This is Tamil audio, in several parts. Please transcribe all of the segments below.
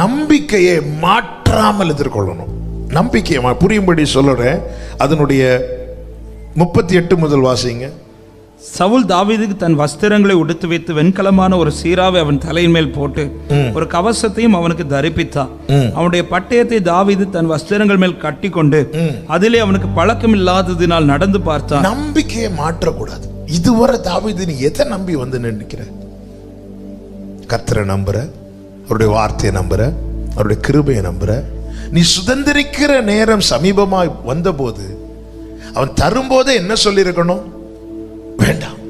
நம்பிக்கையை மாற்றாமல் எதிர்கொள்ளணும். நம்பிக்கையை புரியும்படி சொல்லுறேன். அதனுடைய முப்பத்தி எட்டு முதல் வாசிங்க. சவுல் தாவீதுக்கு தன் வஸ்திரங்களை உடுத்து வைத்து வெண்கலமான ஒரு சீராவை அவன் தலையின் மேல் போட்டு ஒரு கவசத்தையும் அவனுக்கு தரிப்பித்தான். அவனுடைய பட்டயத்தை தாவீது தன் வஸ்திரங்கள் மேல் கட்டிக்கொண்டு அதிலே அவனுக்கு பழக்கம் இல்லாததினால் நடந்து பார்த்தான். நம்பிக்கையை மாற்றக்கூடாது. இதுவரை தாவீது நீ எதை நம்பி வந்து நிற்கிற? கர்த்தரை நம்புற? அவருடைய வார்த்தையை நம்புற அவருடைய கிருபையை நம்புற. நீ சுதந்திரிக்கிற நேரம் சமீபமாய் வந்தபோது அவன் தரும்போதே என்ன சொல்லியிருக்கணும்? வேண்டாம்.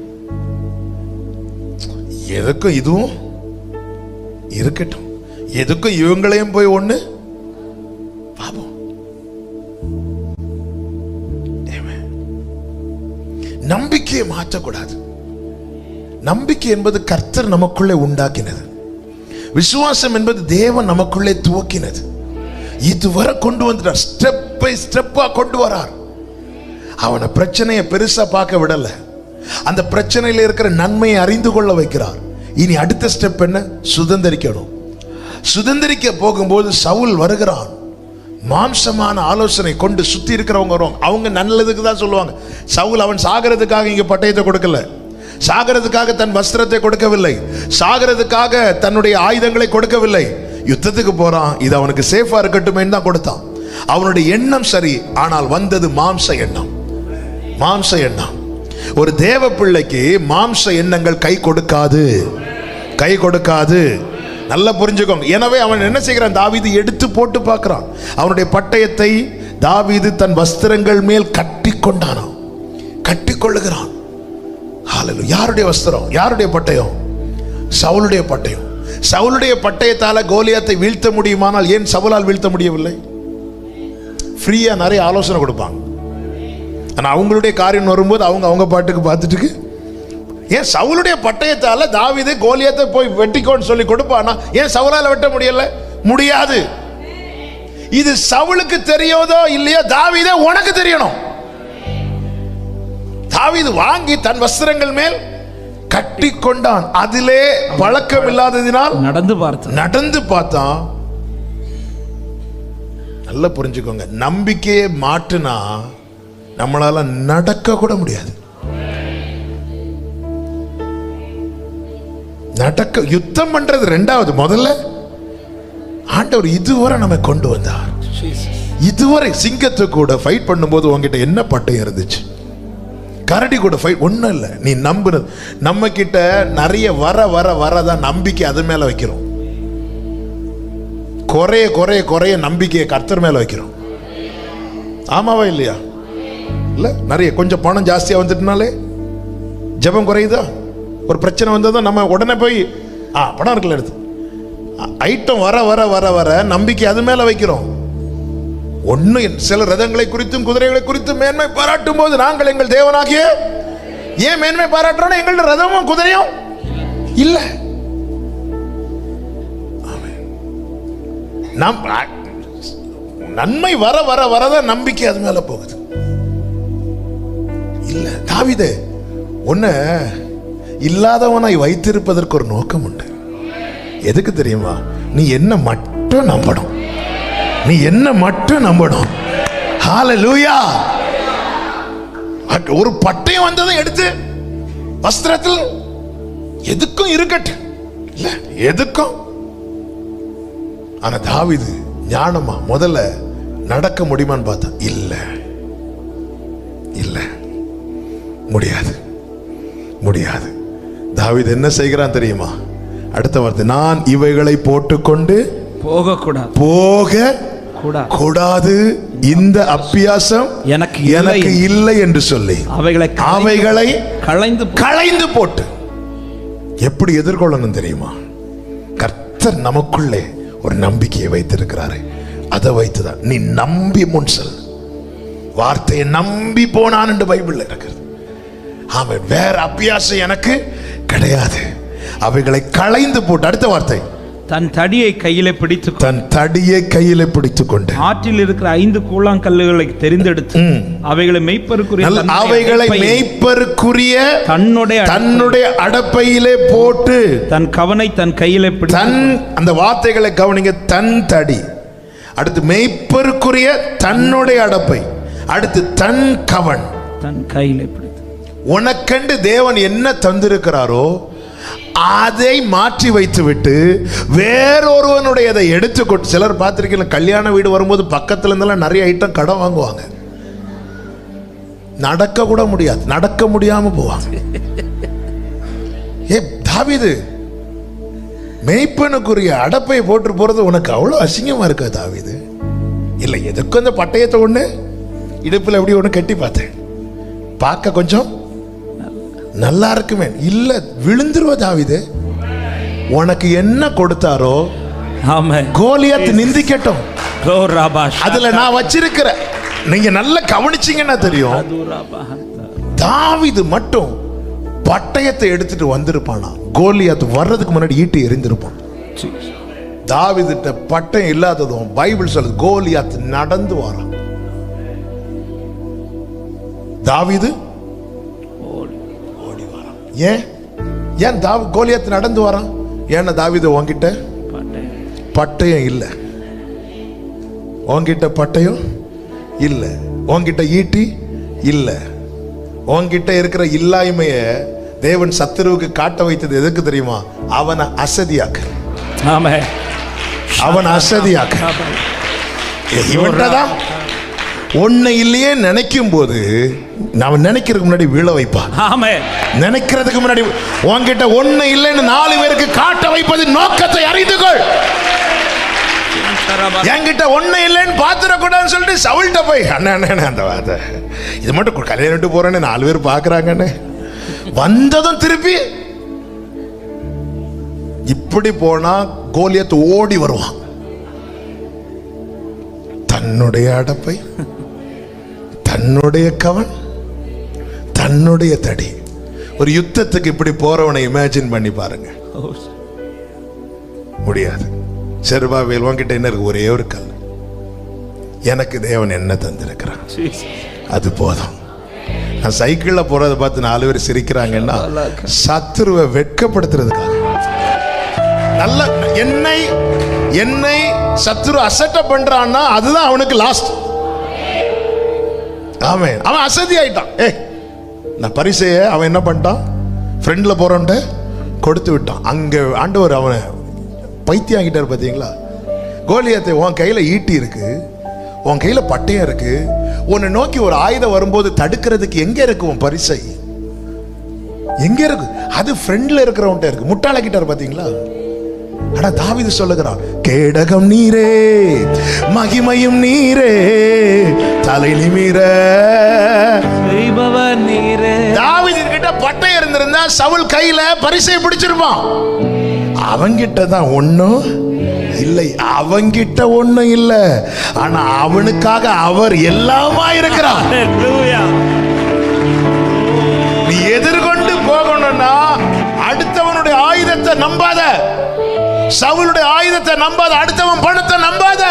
எதுக்கும் இதுவும் இருக்கட்டும். எதுக்கும் இவங்களையும் போய் ஒண்ணு? பாபம் நம்பிக்கையை மாற்றக்கூடாது. நம்பிக்கை என்பது கர்த்தர் நமக்குள்ளே உண்டாக்கினது. விசுவாசம் என்பது தேவன் நமக்குள்ளே துவக்கினது. இதுவரை கொண்டு வந்துட்டார் ஸ்டெப் பை ஸ்டெப்பாக கொண்டு வரார். அவனை பிரச்சனையை பெருசாக பார்க்க விடல. அந்த பிரச்சனையில் இருக்கிற நன்மையை அறிந்து கொள்ள வைக்கிறார். இனி அடுத்த ஸ்டெப் என்ன? சுதந்திரிக்கணும். சுதந்திரிக்க போகும்போது சவுல் வருகிறான். மாம்சமான ஆலோசனை கொண்டு சுற்றி இருக்கிறவங்க வருவாங்க. அவங்க நல்லதுக்கு தான் சொல்லுவாங்க. சவுல் அவன் சாகிறதுக்காக இங்கே பட்டயத்தை கொடுக்கல. சாகிறதுக்காக தன் வஸ்திரத்தை கொடுக்கவில்லை. சாகிறதுக்காக தன்னுடைய ஆயுதங்களை கொடுக்கவில்லை. யுத்தத்துக்கு போறான். இது அவனுக்கு சேஃபா இருக்கட்டுமேன்னு தான் கொடுத்தான். அவனுடைய எண்ணம் சரி. ஆனால் வந்தது மாம்ச எண்ணம். மாம்ச எண்ணம். ஒரு தேவ பிள்ளைக்கு மாம்ச எண்ணங்கள் கை கொடுக்காது. கை கொடுக்காது. நல்லா புரிஞ்சுக்கோங்க. எனவே அவன் என்ன செய்கிறான்? தாவீது எடுத்து போட்டு பார்க்கிறான். அவனுடைய பட்டயத்தை தாவீது தன் வஸ்திரங்கள் மேல் கட்டி கொண்டானான் கட்டி கொள்ளுகிறான் ஹalleluya. யாருடைய வஸ்திரம்? யாருடைய பட்டயம்? சவுளுடைய பட்டயம். சவுளுடைய பட்டயத்தால் கோலியாத்தை வீழ்த்த முடியுமானால் ஏன் சவுலால் வீழ்த்த முடியவில்லை? ஃப்ரீயாக நிறைய ஆலோசனை கொடுப்பாங்க. ஆனால் அவங்களுடைய காரியம் வரும்போது அவங்க அவங்க பாட்டுக்கு பார்த்துட்டு ஏன் சவுளுடைய பட்டயத்தால் தாவிது கோலியத்தை போய் வெட்டிக்கோன்னு சொல்லி கொடுப்பானா? ஏன் சவுலால் வெட்ட முடியல? முடியாது. இது சவுளுக்கு தெரியாதோ இல்லையோ தாவிதே உனக்கு தெரியணும். தாவீது வாங்கி தன் வஸ்திரங்கள் மேல் கட்டி கொண்டான் அதிலே பழக்கம் இல்லாததினால் நடந்து பார்த்தான். நடந்து பார்த்தான். நல்லா புரிஞ்சுக்கோங்க. நம்பிக்கையை மாட்டுனா நம்மளால நடக்க கூட முடியாது. நடக்க யுத்தம் பண்றது ரெண்டாவது. முதல்ல ஆண்டவர் இதுவரை நம்ம கொண்டு வந்தார். இதுவரை சிங்கத்தை கூட ஃபைட் பண்ணும்போது உங்ககிட்ட என்ன பட்டயம் இருந்துச்சு? கரடி கூட ஃபைட் ஒன்றும் இல்லை. நீ நம்புறது. நம்ம கிட்ட நிறைய வர வர வரதான் நம்பிக்கை அது மேலே வைக்கிறோம். குறைய குறைய குறைய நம்பிக்கையை கர்த்தர் மேலே வைக்கிறோம். ஆமாவா இல்லையா? இல்லை நிறைய கொஞ்சம் பணம் ஜாஸ்தியாக வந்துட்டுனாலே ஜெபம் குறையுதா? ஒரு பிரச்சனை வந்ததும் நம்ம உடனே போய் ஆ பணம் இருக்குல்ல எடுத்து. ஐட்டம் வர வர வர வர நம்பிக்கை அது மேலே வைக்கிறோம். ஒண்ணு சில ரதங்களை குறித்தும் குதிரைகளை குறித்தும் மேன்மை பாராட்டும் போது நாங்கள் எங்கள் தேவனாகிய ஏன் மேன்மை பாராட்டுறோம் எங்களோட ரதமும் குதிரையும் இல்ல. நாம் நம் நன்மை வர வர வரதான் நம்பிக்கை அது மேல போகுது. இல்ல தாவிதே ஒன்ன இல்லாதவனாய் வைத்திருப்பதற்கு ஒரு நோக்கம் உண்டு. எதுக்கு தெரியுமா? நீ என்ன மட்டும் நம்பணும். நீ என்ன மட்டும் நம்பணும். அட்- ஒரு பட்டயம் வந்ததை எடுத்து வஸ்திரத்தில் எதுக்கும் இருக்கட்டும். இல்ல எதுக்கும்? ஆனா தாவீது ஞானமா முதல்ல நடக்க முடியுமான்னு பார்த்தா இல்ல. இல்ல. முடியாது. முடியாது. தாவீது என்ன செய்கிறான் தெரியுமா? அடுத்த வார்த்தை நான் இவைகளை போட்டுக்கொண்டு போகக்கூடாது. போக கூடாது. கூடாது. இந்த அப்பியாசம் எனக்கு எனக்கு இல்லை என்று சொல்லி அவைகளை அவைகளை களைந்து களைந்து போட்டு எப்படி எதிர்கொள்ளணும் தெரியுமா? கர்த்தர் நமக்குள்ளே ஒரு நம்பிக்கையை வைத்திருக்கிறாரு. அதை வைத்துதான். நீ நம்பி முன் செல். வார்த்தையை நம்பி போனான் என்று பைபிள்ல இருக்கிறது. ஆமென் வேற அபியாசம் எனக்கு கிடையாது. அவைகளை களைந்து போட்டு. அடுத்த வார்த்தை. தன் தடியை கையிலே பிடித்து தன் தடியை கையில பிடித்துக் கொண்டு ஆற்றில் இருக்கிற ஐந்து கூழாங்கல்லுகளை தெரிந்தெடுத்து. அவைகளை மெய்ப்பருக்குரிய அவைகளை மேய்ப்பருக்குரிய தன்னுடைய தன்னுடைய அடப்பையிலே போட்டு தன் கவனை தன் கையிலே பிடித்து தன் அந்த வார்த்தைகளை கவனிங்க தன் தடி. அடுத்து மேய்ப்பருக்குரிய தன்னுடைய அடப்பை. அடுத்து தன் கவன். தன் கையிலே பிடித்து உனக்கண்டு தேவன் என்ன தந்திருக்கிறாரோ அதை மாற்றி வைத்துவிட்டு வேறொருவனுடையதை எடுத்துக்கொண்டு சிலர் பார்த்துருக்கீங்க கல்யாண வீடு வரும்போது பக்கத்துல இருந்தெல்லாம் நிறைய ஐட்டம் கடன் வாங்குவாங்க. நடக்க கூட முடியாது. நடக்க முடியாம போவாங்க. ஏ தாவிது மெய்ப்பனுக்குரிய அடப்பை போட்டு போறது உனக்கு அவ்வளோ அசிங்கமா இருக்கு தாவீது. இல்லை எதுக்கும் அந்த பட்டயத்தை ஒன்று இடுப்பில் எப்படி ஒன்று கட்டி பார்த்தேன். பார்க்க கொஞ்சம் நல்லா இருக்குமே. இல்ல விழுந்துருவ தாவீது. உனக்கு என்ன கொடுத்தாரோ ஆமே கோலியாத் நிந்திக்கட்டும். அதுல நான் வச்சிருக்கிறேன் நீங்க நல்லா கவனிச்சீங்கன்னா தெரியும். தாவீது மட்டும் பட்டயத்தை எடுத்துட்டு வந்திருப்பானா? கோலியாத் வர்றதுக்கு முன்னாடி ஈட்டி எரிந்திருப்பான் தாவீதுட்ட பட்டயம் இல்லாததும் பைபிள் சொல்லுது கோலியாத் நடந்து வரான். தாவீது ஏன்? ஏன் தாவி கோலியாத் நடந்து வரான்? ஏன்னா தாவீது உன்கிட்ட பட்டயம் இல்லை. உன்கிட்ட பட்டயம் இல்லை. உன்கிட்ட ஈட்டி இல்லை. உன்கிட்ட இருக்கிற இல்லாய்மைய தேவன் சத்துருவுக்கு காட்ட வைத்தது எதுக்கு தெரியுமா? அவனை அசதியாக்க. அவன் அசதியாக்க. இவன்தான் உன்னை இல்லையே நினைக்கும் போது நான் நினைக்கிறதுக்கு முன்னாடி விழ வைப்பான். ஆமே நினைக்கிறதுக்கு முன்னாடி உன்கிட்ட ஒண்ணு இல்லைன்னு நாலு பேருக்கு காட்ட வைப்பது நோக்கத்தை அறிந்து கொள். என்கிட்ட ஒண்ணு இல்லைன்னு பாத்துடக்கூடாதுன்னு சொல்லிட்டு சவுல்ட்ட போய் அண்ணா அந்த வார்த்தை. இது மட்டும் கல்யாணம் விட்டு போறேன்னு நாலு பேர் பாக்குறாங்கன்னு வந்ததும் திருப்பி இப்படி போனா கோலியத்து ஓடி வருவான். தன்னுடைய அடப்பை தன்னுடைய கவன் தன்னுடைய தடி. ஒரு யுத்தத்துக்கு இப்படி போறவனை இமேஜின் பண்ணி பாருங்க. முடியாது. செருபாவேல் உன்கிட்ட என்ன இருக்கு? ஒரே ஒரு கல். எனக்கு தேவன் என்ன தந்திருக்கிறான் அது போதும். நான் சைக்கிள்ல போறத பார்த்து நாலு பேர் சிரிக்கிறாங்கன்னா சத்துருவை வெட்கப்படுத்துறதுக்காக. நல்ல என்னை என்னை சத்துரு அசட்ட பண்றான்னா அதுதான் அவனுக்கு லாஸ்ட் அவன் அவன் அசதி ஆயிட்டான் ஏ நான் பரிசைய அவன் என்ன பண்ணிட்டான்? ஃப்ரெண்ட்ல போறவன்ட்ட கொடுத்து விட்டான். அங்க ஆண்டவர் அவனை பைத்தியம் ஆகிட்டார் பார்த்தீங்களா கோலியாத்தை உன் கையில ஈட்டி இருக்கு. உன் கையில பட்டயம் இருக்கு. உன்னை நோக்கி ஒரு ஆயுதம் வரும்போது தடுக்கிறதுக்கு எங்க இருக்கு உன் பரிசை? எங்க இருக்கு? அது ஃப்ரெண்ட்ல இருக்கிறவன்ட்ட இருக்கு. முட்டாளாக்கிட்டார் பார்த்தீங்களா ஆனா தாவீது சொல்லுகிறான் கேடகம் நீரே மகிமையும் நீரே தலை நிமிர நீரே. தாவீது கிட்ட பட்டயம் இருந்திருந்தா சவுல் கையில பரிசை பிடிச்சிருப்பான். அவங்கிட்ட தான் ஒண்ணும் இல்லை அவங்கிட்ட ஒண்ணும் இல்ல. ஆனா அவனுக்காக அவர் எல்லாமா இருக்கிறார். நீ எதிர்கொண்டு போகணும்னா அடுத்தவனுடைய ஆயுதத்தை நம்பாத. சவுளுடைய ஆயுதத்தை நம்பாத அடுத்தவன் பணத்தை நம்பாத.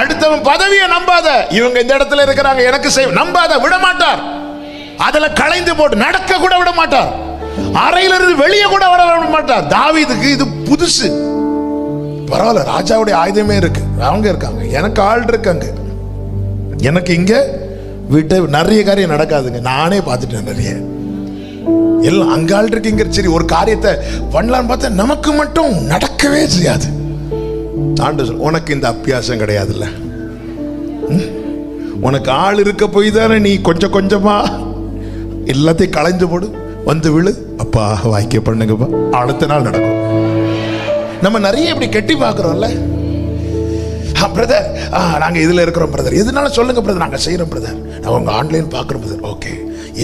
அடுத்தவன் பதவியை நம்பாத. இவங்க இந்த இடத்துல இருக்கிறாங்க எனக்கு செய் நம்பாத விட மாட்டார் அதுல களைந்து போட்டு நடக்க கூட விட மாட்டார் அறையில இருந்து வெளியே கூட வர விட மாட்டார் தாவிதுக்கு இது புதுசு. பரவாயில்ல ராஜாவுடைய ஆயுதமே இருக்கு. அவங்க இருக்காங்க எனக்கு ஆள் இருக்காங்க. எனக்கு இங்க வீட்டை நிறைய காரியம் நடக்காதுங்க. நானே பார்த்துட்டேன் நிறைய. எல்லாம் அங்காள் இருக்கீங்க சரி ஒரு காரியத்தை பண்ணலான்னு பார்த்தா நமக்கு மட்டும் நடக்கவே செய்யாது. ஆண்டு உனக்கு இந்த அப்பியாசம் கிடையாதுல்ல. ம்? உனக்கு ஆள் இருக்க போய் தானே நீ கொஞ்சம் கொஞ்சமா எல்லாத்தையும் களைஞ்சு போடு வந்து விழு அப்பா வாய்க்க பண்ணுங்கப்பா. அடுத்த நாள் நடக்கும். நம்ம நிறைய இப்படி கெட்டி பார்க்குறோம்ல. பிரதர் நாங்கள் இதில் இருக்கிறோம் பிரதர் எதுனால சொல்லுங்க பிரதர் நாங்கள் செய்கிறோம் பிரதர் நான் உங்கள் ஆன்லைன் பார்க்குறோம் பிரதர் ஓகே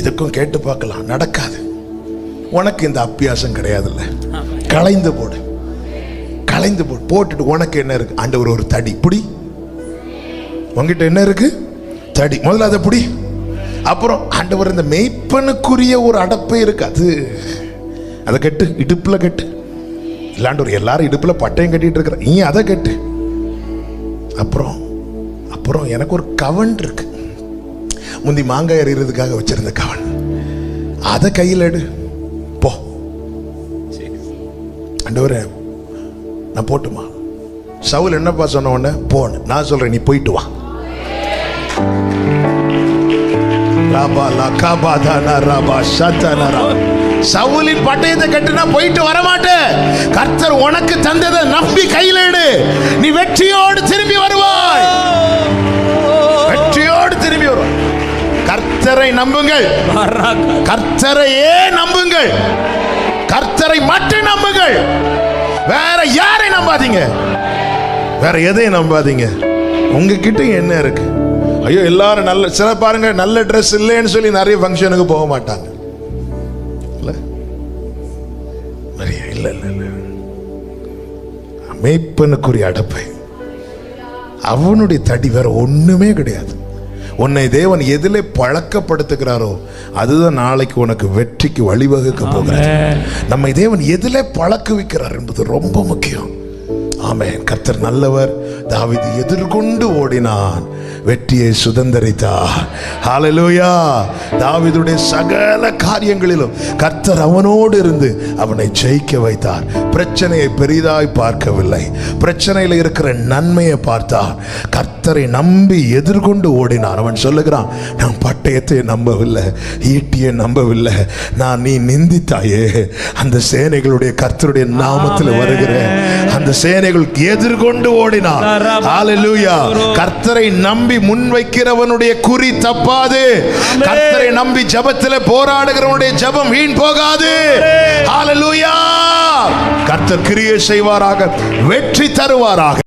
இதுக்கும் கேட்டு பார்க்கலாம். நடக்காது. உனக்கு இந்த அப்பியாசம் கிடையாதுல்ல. களைந்து போடு. களைந்து போடு. போட்டுட்டு உனக்கு என்ன இருக்கு? ஆண்டவர் ஒரு தடி. புடி. உங்ககிட்ட என்ன இருக்கு? தடி. முதல்ல அதை புடி. அப்புறம் ஆண்டவர் இந்த மெய்ப்பனுக்குரிய ஒரு அடப்பே இருக்கு. அது. அதை கட்டு. இடுப்புல கட்டு. இல்லாண்டு ஒரு எல்லாரும் இடுப்புல பட்டையும் கட்டிட்டு இருக்கிற நீ அதை கட்டு. அப்புறம் அப்புறம் எனக்கு ஒரு கவன் இருக்கு. முந்தி மாங்காய் எறிகிறதுக்காக வச்சிருந்த கவன். அதை கையில் எடு. ஆண்டவரே நான் போட்டுமா? சவுல் என்னப்பா சொன்ன உடனே போன்னு நான் சொல்றேன் நீ போயிட்டு வா. ராபா லகாபா தானா ராபா ஷத்தானா ராபா. சவுலின் பட்டயத்தை கட்டுனா போயிட்டு வரமாட்டேன் கர்த்தர் உனக்கு தந்ததை நம்பி கையில் எடு நீ வெற்றியோடு திரும்பி வருவாய். வெற்றியோடு திரும்பி வருவாய். கர்த்தரை நம்புங்கள். கர்த்தரையே நம்புங்கள். கர்த்தரை மட்டும் நம்புங்கள். வேற யாரை நம்பாதீங்க? வேற எதையும் நம்பாதீங்க. உங்ககிட்ட என்ன இருக்கு? ஐயோ எல்லாரும் நல்ல சில பாருங்க நல்ல ட்ரெஸ் இல்லைன்னு சொல்லி நிறைய ஃபங்க்ஷனுக்கு போக மாட்டாங்க. இல்ல? நிறைய இல்லை இல்ல மேய்ப்பனுக்குரிய அடப்பை. அவனுடைய தடி வேற ஒண்ணுமே கிடையாது. உன்னை தேவன் எதிலே பழக்கப்படுத்துகிறாரோ அதுதான் நாளைக்கு உனக்கு வெற்றிக்கு வழிவகுக்க போகிறது நம்மை தேவன் எதிலே பழக்குவிக்கிறார் என்பது ரொம்ப முக்கியம். ஆமென். கர்த்தர் நல்லவர். தாவீது எதிர்கொண்டு ஓடினான். வெற்றியை சுதந்தரித்தார். தாவீதுடைய சகல காரியங்களிலும் கர்த்தர் அவனோடு இருந்து அவனை ஜெயிக்க வைத்தார். பிரச்சனையை பெரிதாய் பார்க்கவில்லை. பிரச்சனையில் இருக்கிற நன்மையை பார்த்தார். கர்த்தரை நம்பி எதிர்கொண்டு ஓடினான் அவன் சொல்லுகிறான் நான் பட்டயத்தை நம்பவில்லை ஈட்டியை நம்பவில்லை. நான் நீ நிந்தித்தாயே. அந்த சேனைகளுடைய கர்த்தருடைய நாமத்தில் வருகிறேன். அந்த சேனைகள் எதிர்கொண்டு ஹalleluya கர்த்தரை நம்பி முன் வைக்கிறவனுடைய குறி தப்பாது. கர்த்தரை நம்பி ஜெபத்தில் போராடுகிறவனுடைய ஜெபம் வீண் போகாது. கர்த்தர் கிரியை செய்வாராக வெற்றி தருவாராக.